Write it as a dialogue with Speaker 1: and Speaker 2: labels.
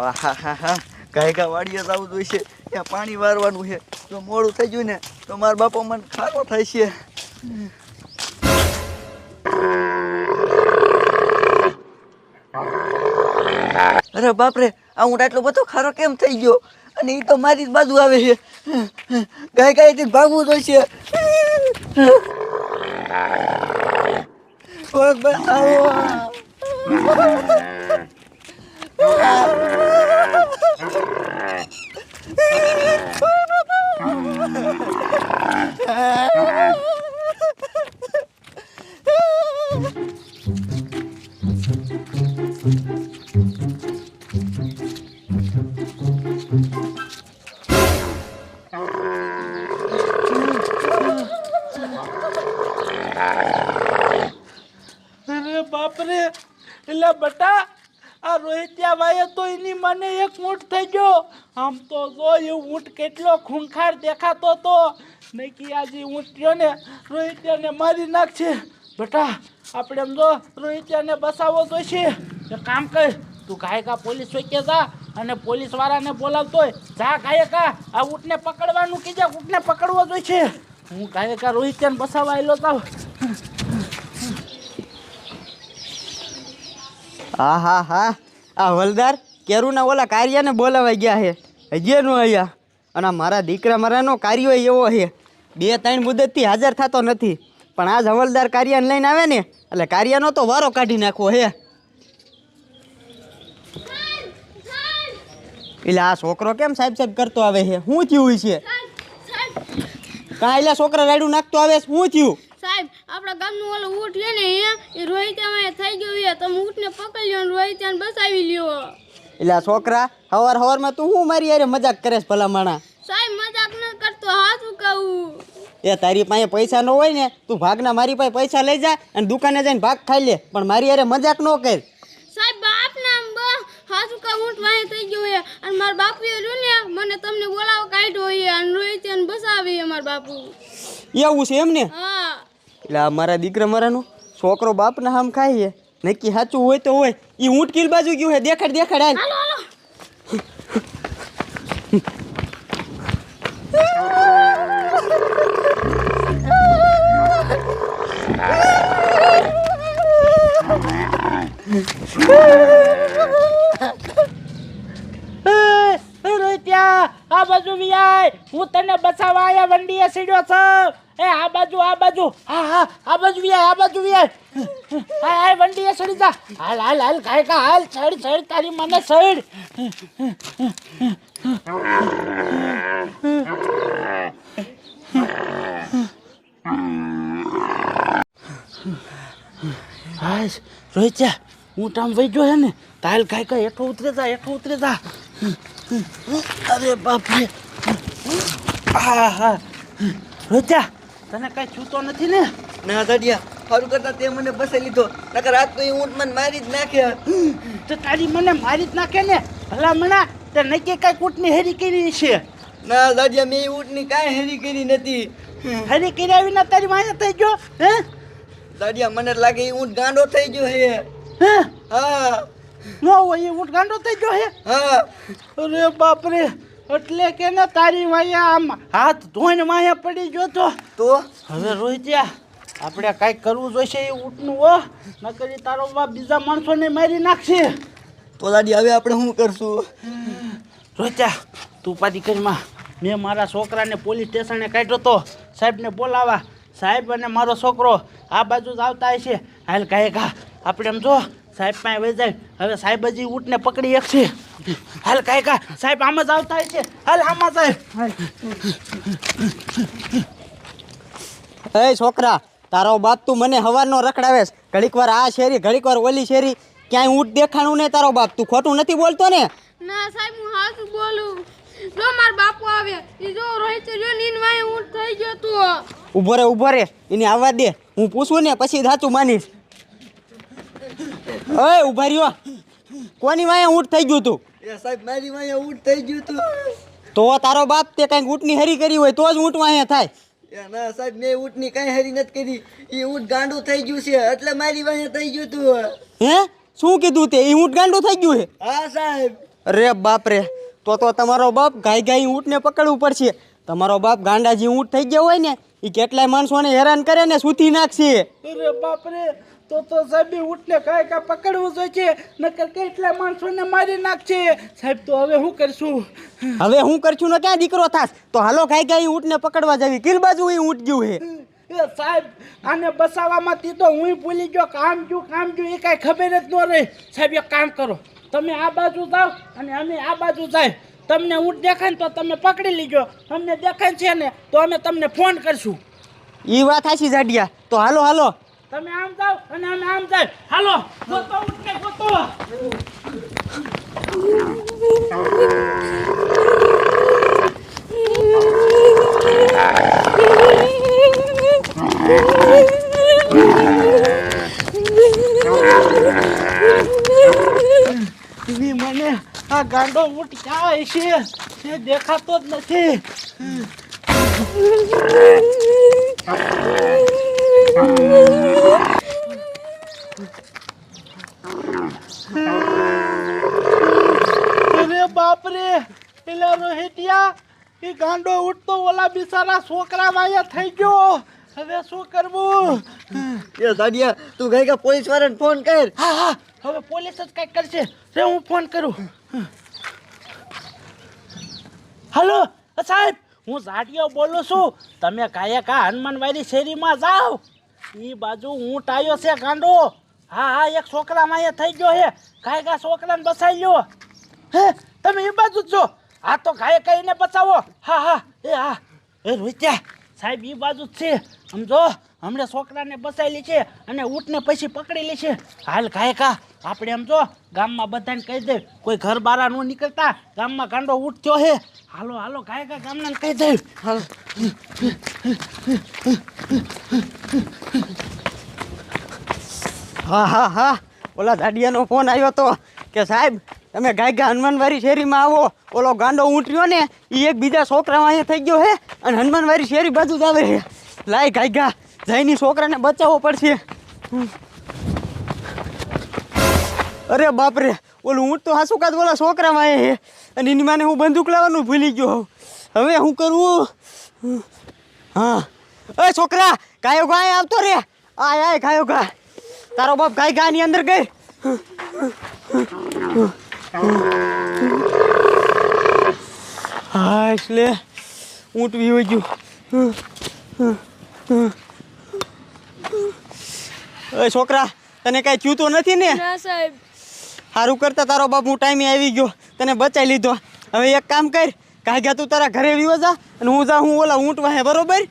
Speaker 1: હા હા હા ગાય ગા વાડીએ જવું જોઈશે. ત્યાં પાણી વારવાનું છે. જો મોડું થઈ ગયું ને, તો મારા બાપા મને ખારો થાય છે. અરે બાપરે, આ હું આટલો બધો ખારો કેમ થઈ ગયો? અને એ તો મારી જ બાજુ આવે છે. ગાય ગાયથી ભાગવું જોઈશે. કોક
Speaker 2: બાપરે એટલે બટા, આ રોહિત્યા ભાઈએ તો એની મને એક ઊંટ થઈ ગયો. આમ તો જો એ ઊંટ કેટલો ખૂંખાર દેખાતો તો. નહીં કે આજે ઊંટ રહ્યો ને, રોહિત્યાને મારી નાખશે. બટા, આપણે એમ જો રોહિત્યાને બસાવવો જોઈશે. કામ કર, તું ગાયકા પોલીસ ચોકે જા. અને પોલીસ વાળાને બોલાવતો હોય, જા કાયકા, આ ઊંટને પકડવાનું કીધે, ઊંટને પકડવો જોઈશે. હું કાયકા રોહિત્યાને બસાવવા આવેલો તાવ
Speaker 1: હા હા હા. આ હવલદાર કેરુના ઓલા કાર્યાને બોલાવાઈ ગયા છે. હજી નો અહીંયા અને મારા દીકરા મારાનો કાર્યો એવો છે. બે, ત્રણ મુદતથી હાજર થતો નથી. પણ આજ હવલદાર કાર્યને લઈને આવે ને, એટલે કાર્યનો તો વારો કાઢી નાખવો હે એટલે આ છોકરો કેમ સાહેબ સાહેબ કરતો આવે છે? શું થયું છે? કા એટલે છોકરા રાડું નાખતો આવે શું થયું?
Speaker 3: સાહેબ આપણા ગામનું ઓલું ઊંટ લે ને એ રોહિત્યામાં થઈ ગયું છે. તમે ઊંટને પકડી લ્યો ને રોહિત્યાને બસાવી લ્યો.
Speaker 1: એટલે છોકરા હવાર હવારમાં તું શું મારી યાર મજાક કરે છે ભલા માણા?
Speaker 3: સાહેબ મજાક ન કરતો હાથું કહું.
Speaker 1: એ તારી પાસે પૈસા ન હોય ને તું ભાગના મારી પાસે પૈસા લઈ જા અને દુકાને જઈને ભાગ ખાઈ લે. પણ મારી યારે મજાક ન કર.
Speaker 3: સાહેબ બાપ હાથું કા ઊંટ વાય થઈ ગયું હે. અને મારા બાપુએ એ ને મને તમને બોલાવો કાઢ્યો છે અને રોહિત્યાને બસાવી હે મારા બાપુ.
Speaker 1: એવું છે એમ ને?
Speaker 3: હા.
Speaker 1: એટલે આ મારા દીકરા મારાનો છોકરો બાપના હામ ખાય હે નક્કી સાચું હોય તો હોય. એ ઊંટ કિલ બાજુ ગયું હે. દેખાડ દેખાડ હાલ.
Speaker 3: હાલો હાલો.
Speaker 2: એ, એ રોહિત્યા આ બાજુ વિયાય હું તને બચાવવા આયા વંડીએ સીડ્યો છું. એ, આ બાજુ આ બાજુ. હા હા, આ બાજુ વિયાય આ બાજુ વિયાય હા હા વંડીએ સડી જા. હાલ હાલ હાલ કાય કા, હાલ, ચડ ચડ, તારી મને ચડ. હાશ રોહિત્યા હું તામ વહી ગયો હે ને. તાલ કાય કા એઠો ઉતરે જા એઠો ઉતરે જા. અરે બાપરે. હા હા રોહિત્યા તને કઈ છૂતો નથી ને?
Speaker 1: ના દાડિયા. સારું કરતા તે મને બસાઈ લીધો. નકર રાત તો એ ઊંટ મને મારી જ નાખે.
Speaker 2: તો તારી મને મારી જ નાખે ને? ભલામણા તે નક્કી કઈ કૂટની હેરી કરી છે?
Speaker 1: ના દાડિયા મેં ઊંટની કાંઈ હેરી કરી નથી.
Speaker 2: હેરી કર્યા વિના તારી માયા થઈ ગયો હે?
Speaker 1: દાડિયા મને લાગે એ ઊંટ ગાંડો થઈ ગયો હે?
Speaker 2: હા. નો હોય એ ઊંટ ગાંડો થઈ ગયો હે.
Speaker 1: હા.
Speaker 2: અરે બાપરે એટલે કે ને તારી માયા આમ હાથ ધોઈને વાયા પડી ગયો તો.
Speaker 1: તો?
Speaker 2: હવે રોહિત્યા આપણે કાંઈક કરવું જોઈશે એ ઊંટનું હો. નકરી તારો બાપ બીજા માણસોને મારી નાખશે.
Speaker 1: તો દાદી હવે આપણે શું કરશું?
Speaker 2: રોહિત્યા તું પાછી કરીમાં મેં મારા છોકરાને પોલીસ સ્ટેશને કાઢ્યો તો સાહેબને બોલાવા. સાહેબ અને મારો છોકરો આ બાજુ જ આવતા હશે. હાલ કાંઈ કા. આપણે એમ જો સાહેબ પાસે વહી જાય. હવે સાહેબ હજી ઊંટને પકડી શકશે હાલ કાંઈ કા સાહેબ આમ જ આવતા છે. હાલ આમાં સાહેબ
Speaker 1: એ છોકરા તારો બાપ તું મને હવારનો રખડાવેશ ઘડીક વાર આ શેરી ઘડીક વાર ઓલી શેરી. ક્યાંય ઊંટ દેખાણું ને તારો બાપ. તું ખોટું નથી બોલતો ને?
Speaker 3: ના સાહેબ હું હાથું બોલું. જો માર બાપુ આવે એ જો રોહિત જો નીનવાય ઊંટ થઈ ગયો તું.
Speaker 1: ઊભો રે ઊભો રે. એને આવવા દે. હું પૂછું ને પછી સાચું માનીશ. ઓય ઊભા રહ્યો. કોની વાય ઊંટ થઈ ગયું તું? એ સાહેબ મારી વાય ઊંટ થઈ ગયું તું. તો તારો બાપ તે કાંઈક ઊંટની હરી કરી હોય તો જ ઊંટ વાય થાય. ના સાહેબ મેં ઊંટની કાંઈ હરી નથી કરી. એ ઊંટ ગાંડું થઈ ગયું છે એટલે મારી વાય થઈ ગયું તું. હે? શું કીધું તે? એ ઊંટ ગાંડું થઈ ગયું છે? હા સાહેબ. અરે બાપ રે તો તો તમારો બાપ ગાય ગાય ઊંટને પકડવું પડશે. તમારો બાપ ગાંડાજી ઊંટ થઈ ગયો હોય ને એ કેટલાય માણસોને હેરાન કરે ને સૂતી નાખશે.
Speaker 2: અરે બાપરે તો તો સાહેબ ઊંટને કાંઈ કાંઈ પકડવું જોઈએ છે નકર કેટલા માણસોને મારી નાખશે. સાહેબ તો હવે શું કરશું?
Speaker 1: હવે હું કરશું ને ક્યાં દીકરો થાસ તો હાલો ગાય ગાય ઊંટને પકડવા જાવી. કિલ બાજુ એ ઊંટ ગયું હે.
Speaker 2: એ સાહેબ આને બસાવવામાં તો હું ભૂલી ગયો કામ જો કામ જો એ કાંઈ ખબર જ ન રહી. સાહેબ એક કામ કરો. તમે આ બાજુ જાઓ અને અમે આ બાજુ જાય. તમને ઊંટ દેખાય ને તો તમે પકડી લીજો. અમને દેખાય છે ને તો અમે તમને ફોન કરશું.
Speaker 1: એ વાત હાચી જાડિયા તો હાલો હાલો.
Speaker 2: તમે આમ જાઓ અને અમે આમ જાય. હાલો ગોતો ઊંટને ગોતો. ગાંડો ઊંટ ક્યાં છે. એ દેખાતો જ નથી. અરે બાપરે પેલા રોહિટિયા એ ગાંડો ઉઠતો ઓલા બિચારા છોકરા વાયા થઈ ગયો. હવે શું કરવું?
Speaker 1: એ તું ગાય કે પોલીસ વાળાને ફોન કર?
Speaker 2: હા હા હવે પોલીસ જ કંઈક કરશે. રે હું ફોન કરું. હલો સાહેબ, હું ઝાડિયો બોલું છું. તમે કાયા કા હનુમાનવાડી શેરીમાં જાઓ? એ બાજુ હું ટાયો છે ગાંડો. હા હા, એક છોકરા માયા થઈ ગયો હે. કાય કા છોકરાને બસાઈ ગયો હે, તમે એ બાજુ જ છો. હા તો કાય કહીને બચાવો. હા હા, એ હા. એ રોહિત્યા સાહેબ એ બાજુ જ છે. સમજો? હમણાં છોકરાને બસાયેલી છે અને ઊંટને પછી પકડી લે છે. હાલ ગાયકા આપણે એમ જો, ગામમાં બધાને કહી દે, કોઈ ઘર બારા ન નીકળતા. ગામમાં ગાંડો ઊંટ હે. હાલો હાલો ગાયકા ગામના કહી દે.
Speaker 1: હા હા હા. ઓલા દાડિયાનો ફોન આવ્યો તો કે સાહેબ, તમે ગાયકા હનુમાનવારી શેરીમાં આવો. ઓલો ગાંડો ઉઠ્યો ને એ એક બીજા છોકરામાં અહીંયા થઈ ગયો હે. અને હનુમાનવારી શેરી બાજુ જ આવે છે. લાય ગાય ગા જઈને છોકરાને બચાવવો પડશે. અરે બાપરે, ઓલું ઊંટ તો હાસુ કાદ ઓલા છોકરામાં છે. અને એની માને હું બંદૂક લાવવાનું ભૂલી ગયો. હવે શું કરવું હા. એ છોકરા, ગાયો ગાય આવતો રે. આય આય ગાયો ગા. તારો બાપ ગાય ગાની અંદર ગઈ. હા, એટલે ઊંટ બી હોય ગયું. એ છોકરા તને કાંઈ ચૂતો નથી ને?
Speaker 3: ના સાહેબ.
Speaker 1: સારું કરતા તારો બાપ હું ટાઈમે આવી ગયો. તને બચાવી લીધો. હવે એક કામ કર કાંઈ ગયા તું તારા ઘરે વિવો જા અને હું જા હું ઓલા ઊંટ વાહે બરોબર?